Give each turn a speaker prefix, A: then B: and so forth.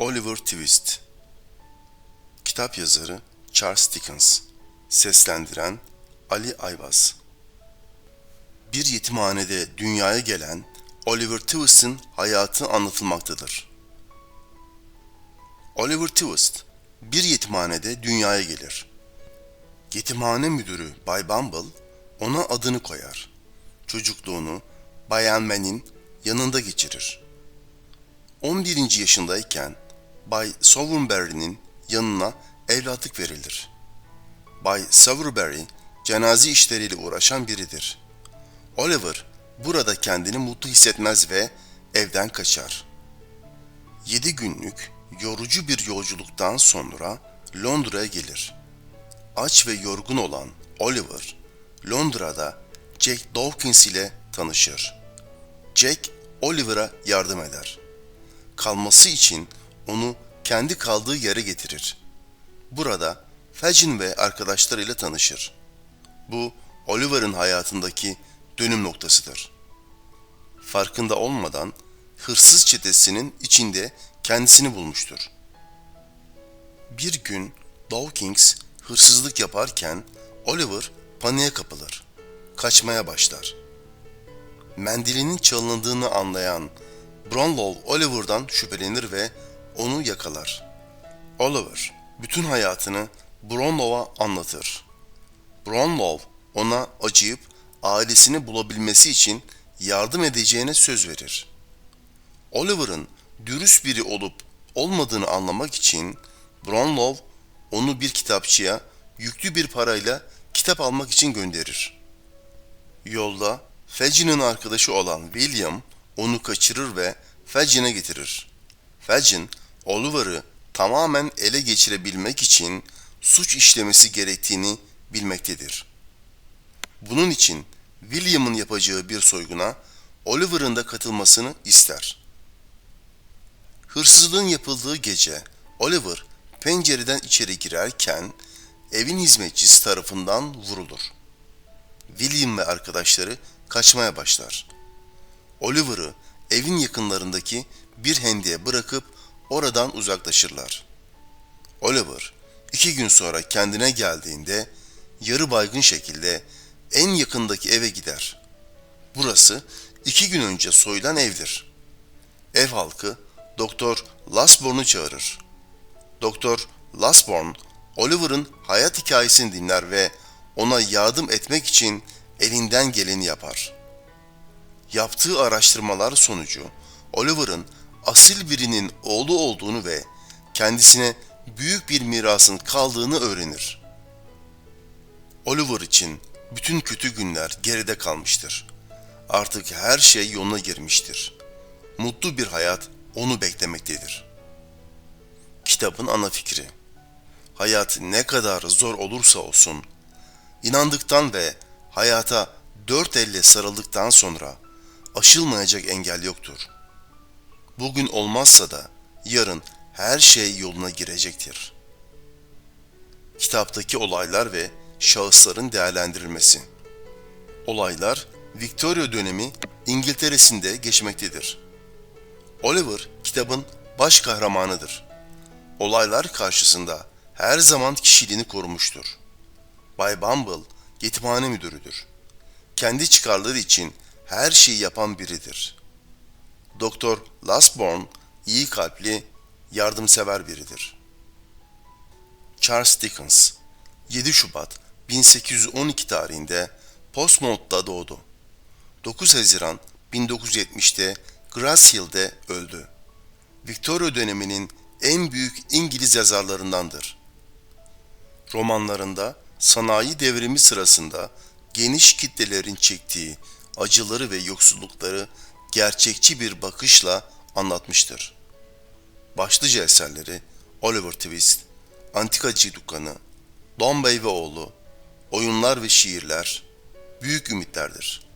A: Oliver Twist Kitap yazarı Charles Dickens Seslendiren Ali Ayvaz Bir yetimhanede dünyaya gelen Oliver Twist'in hayatı anlatılmaktadır. Oliver Twist bir yetimhanede dünyaya gelir. Yetimhane müdürü Bay Bumble ona adını koyar. Çocukluğunu Bayan Man'in yanında geçirir. 11. yaşındayken Bay Sowerberry'nin yanına evlatlık verilir. Bay Sowerberry cenaze işleriyle uğraşan biridir. Oliver burada kendini mutlu hissetmez ve evden kaçar. 7 günlük yorucu bir yolculuktan sonra Londra'ya gelir. Aç ve yorgun olan Oliver, Londra'da Jack Dawkins ile tanışır. Jack, Oliver'a yardım eder. Kalması için onu kendi kaldığı yere getirir. Burada Fagin ve arkadaşlarıyla tanışır. Bu, Oliver'ın hayatındaki dönüm noktasıdır. Farkında olmadan hırsız çetesinin içinde kendisini bulmuştur. Bir gün Dawkins hırsızlık yaparken Oliver paniğe kapılır. Kaçmaya başlar. Mendilinin çalındığını anlayan Brownlow Oliver'dan şüphelenir ve onu yakalar. Oliver bütün hayatını Brownlow'a anlatır. Brownlow ona acıyıp ailesini bulabilmesi için yardım edeceğine söz verir. Oliver'ın dürüst biri olup olmadığını anlamak için Brownlow onu bir kitapçıya yüklü bir parayla kitap almak için gönderir. Yolda Fagin'in arkadaşı olan William onu kaçırır ve Fagin'e getirir. Fagin, Oliver'ı tamamen ele geçirebilmek için suç işlemesi gerektiğini bilmektedir. Bunun için William'ın yapacağı bir soyguna Oliver'ın da katılmasını ister. Hırsızlığın yapıldığı gece Oliver pencereden içeri girerken evin hizmetçisi tarafından vurulur. William ve arkadaşları kaçmaya başlar. Oliver'ı evin yakınlarındaki bir hendiye bırakıp oradan uzaklaşırlar. Oliver iki gün sonra kendine geldiğinde yarı baygın şekilde en yakındaki eve gider. Burası iki gün önce soyulan evdir. Ev halkı Doktor Lasborne'u çağırır. Doktor Lasborne, Oliver'ın hayat hikayesini dinler ve ona yardım etmek için elinden geleni yapar. Yaptığı araştırmalar sonucu Oliver'ın asil birinin oğlu olduğunu ve kendisine büyük bir mirasın kaldığını öğrenir. Oliver için bütün kötü günler geride kalmıştır. Artık her şey yoluna girmiştir. Mutlu bir hayat onu beklemektedir. Kitabın ana fikri Hayat ne kadar zor olursa olsun, inandıktan ve hayata dört elle sarıldıktan sonra aşılmayacak engel yoktur. Bugün olmazsa da yarın her şey yoluna girecektir. Kitaptaki olaylar ve şahısların değerlendirilmesi. Olaylar Victoria dönemi İngiltere'sinde geçmektedir. Oliver kitabın baş kahramanıdır. Olaylar karşısında her zaman kişiliğini korumuştur. Bay Bumble yetimhane müdürüdür. Kendi çıkarları için her şeyi yapan biridir. Doktor Lasborn iyi kalpli, yardımsever biridir. Charles Dickens 7 Şubat 1812 tarihinde Portsmouth'ta doğdu. 9 Haziran 1970'te Grass Hill'de öldü. Victoria döneminin en büyük İngiliz yazarlarındandır. Romanlarında sanayi devrimi sırasında geniş kitlelerin çektiği acıları ve yoksullukları gerçekçi bir bakışla anlatmıştır. Başlıca eserleri Oliver Twist, Antikacı Dükkanı, Don Bey ve Oğlu, Oyunlar ve Şiirler, Büyük Ümitlerdir.